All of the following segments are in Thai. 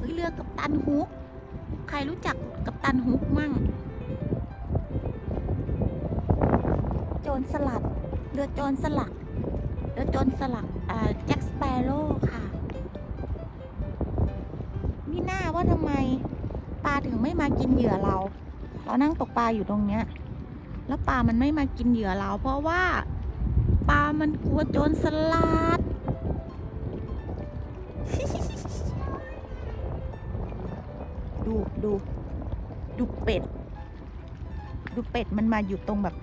เฮ้ยเรือกับตันฮุก ใครรู้จักกับตันฮุกมั่ง โจรสลัด เรือโจรสลัด เรือโจรสลัดอ่าแจ็คสเปโร่ค่ะ มีหน้าว่าทำไมปลาถึงไม่มากินเหยื่อเรา เรานั่งตกปลาอยู่ตรงเนี้ย แล้วปลามันไม่มากินเหยื่อเรา เพราะว่าปลามันกลัวโจรสลัด ดูดูดูเป็ด ดูเป็ดมันมาอยู่ตรงแบบ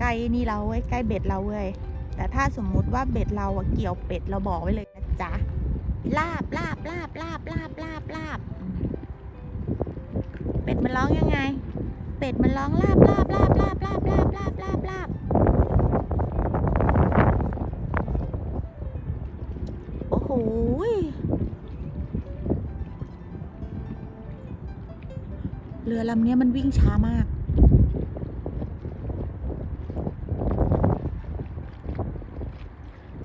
ใกล้นี่เราเว้ยใกล้เบ็ดเราเว้ยแต่ถ้าสมมุติว่าเบ็ดเราอะเกี่ยวเป็ดเราบอกไว้เลยนะจ๊ะลาบลาบลาบลาบลาบลาบลาบเป็ดมันร้องยังไง เป็ดมันร้องลาบลาบลาบลาบลาบลาบลาบลาบลาบโอ้โห เรือลำนี้มันวิ่งช้ามาก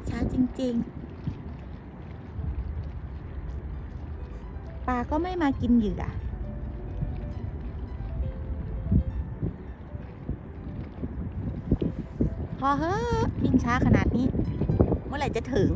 ช้าจริงๆ ปลาก็ไม่มากินเหยื่อพอเฮ้อวิ่งช้าขนาดนี้ เมื่อไหร่จะถึง